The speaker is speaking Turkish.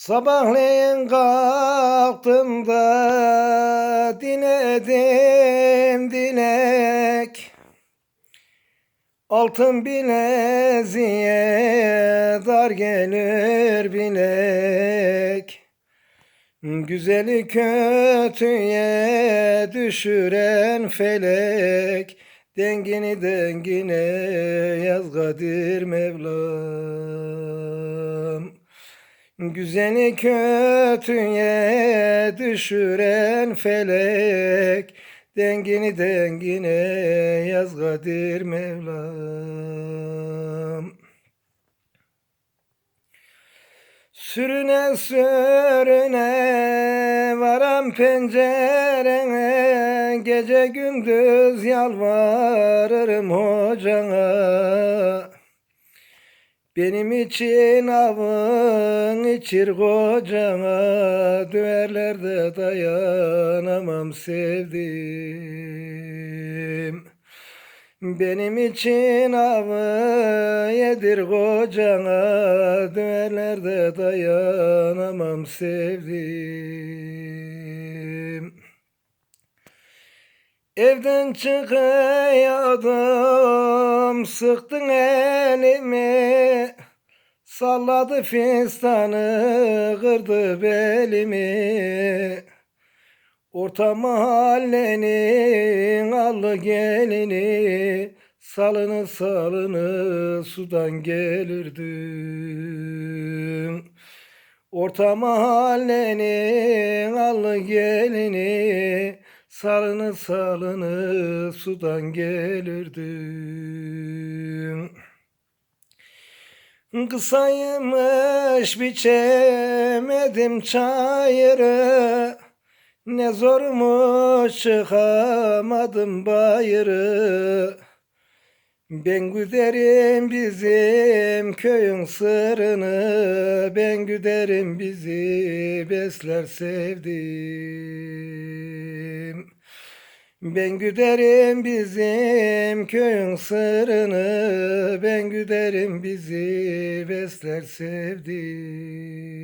Sabahleyin kalktım da dinedim dilek Altın bileziğe dar gelir bilek Güzeli kötüye düşüren felek. Dengini dengine yaz Kadir Mevlam Güzeli kötüye düşüren felek Dengini dengine yaz Kadir Mevlam. Sürüne sürüne varam pencerene Gece gündüz yalvarırım hocana benim için avın içir kocana Düverlerde dayanamam sevdim Benim için avı yedir kocana Düverlerde dayanamam sevdim Evden çıkıyordum, sıktın elimi, salladı fistanı, kırdı belimi. Orta mahallenin allı gelini, salını salını sudan gelirdim. Orta mahallenin allı gelini, Salını salını sudan gelirdim. Kısaymış biçemedim çayırı. Ne zormuş çıkamadım bayırı. Ben güderim bizim köyün sırrını. Ben güderim bizi besler sevdim ben güderim bizim köyün sırrını Ben güderim bizi besler sevdim